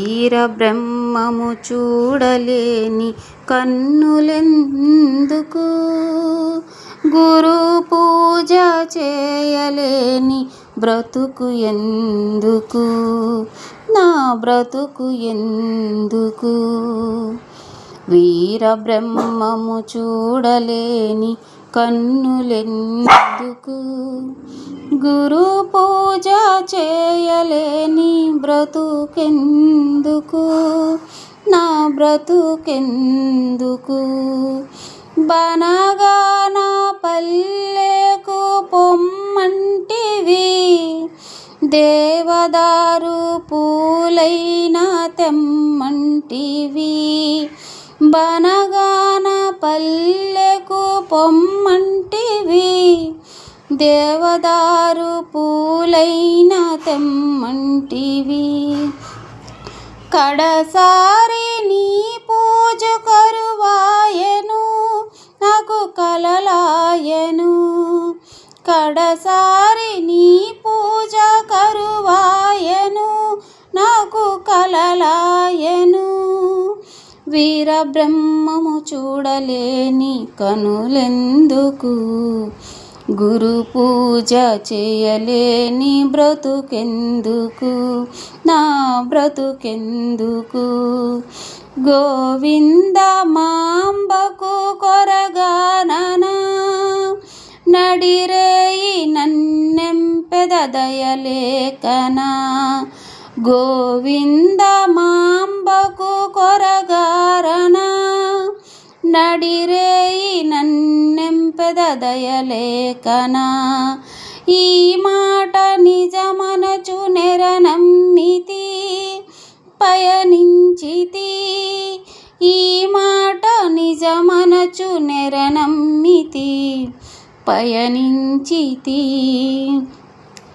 వీరబ్రహ్మము చూడలేని కన్నులెందుకు? గురు పూజ చేయలేని బ్రతుకు ఎందుకు? నా బ్రతుకు ఎందుకు? వీరబ్రహ్మము చూడలేని కన్నులెందుకు? గురు పూజ చేయలేని బ్రతుకెందుకు? నా బ్రతుకెందుకు? బనగా నా పల్లెకు పొమ్మంటివి. దేవదారు పూలైన తెమ్మంటివి. బనగాన పల్లెకు పొమ్మ దేవదారు పూలైన తెమ్మంటివి. కడసారి నీ పూజ కరువాయను నాకు కలలాయను. కడసారి నీ పూజ కరువాయను నాకు కలలాయను. వీరబ్రహ్మము చూడలేని కనులెందుకు? గురు పూజ చేయలేని బ్రతుకెందుకు? నా బ్రతుకెందుకు? గోవింద మాంబకు కొరగాననా? నడిరేయి నన్నెంపెదయలేకనా గోవింద మాంబకు కొరగారనా? నడిరేయి నన్నెంపెదయలేకనా ఈ మాట నిజమనచు నెరనమ్మితి పయనించితి. ఈ మాట నిజమనచు నెరనమ్మితి పయనించితి.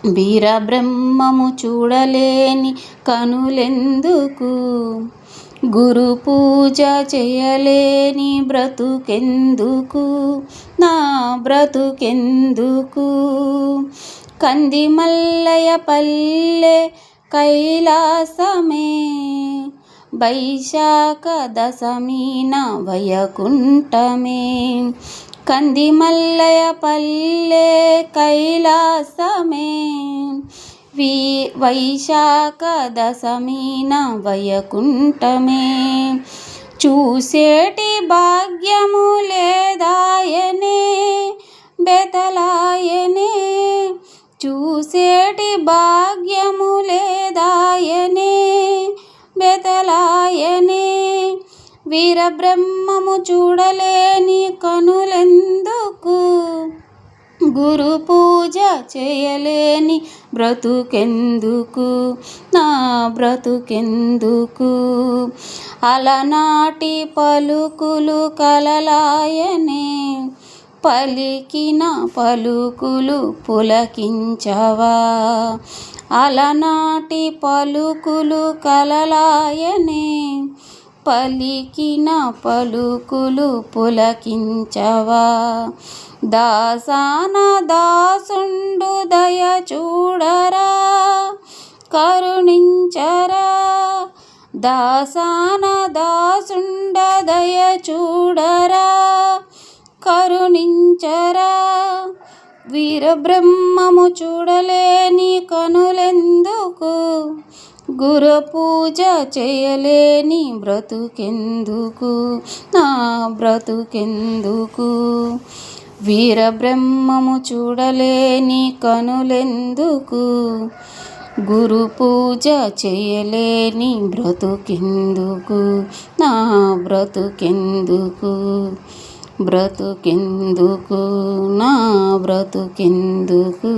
వీరబ్రహ్మము చూడలేని కనులెందుకు? గురు పూజ చేయలేని బ్రతుకెందుకు? నా బ్రతుకెందుకు? కంది మల్లయ పల్లె కైలాసమే వైశాఖ దశమీన వయకుంఠమే కంది మల్లయ పల్లె కైలాసమే వి వైశాఖ దశమీన వయకుంఠమే చూసేటి భాగ్యము లేదాయనే బెతలాయనే చూసేటి భాగ్యము లేదాయనే బెతలాయనే వీరబ్రహ్మము చూడలేని కనులెందుకు? గురు పూజ చేయలేని బ్రతుకెందుకు? నా బ్రతుకెందుకు? అలనాటి పలుకులు కలలాయనే పలికిన పలుకులు పులకించవా? అలనాటి పలుకులు కలలాయనే పలికిన పలుకులు పులకించవా? దాసాన దాసుండు దయ చూడరా? కరుణించరా? దాసాన దాసుండ దయ చూడరా? కరుణించరా? వీరబ్రహ్మము చూడలేని కనులెందుకు? గురు పూజ చేయలేని బ్రతుకెందుకు? నా బ్రతుకెందుకు? వీరబ్రహ్మము చూడలేని కనులెందుకు? గురు పూజ చేయలేని బ్రతుకెందుకు? నా బ్రతుకెందుకు? బ్రతుకెందుకు? నా బ్రతుకెందుకు?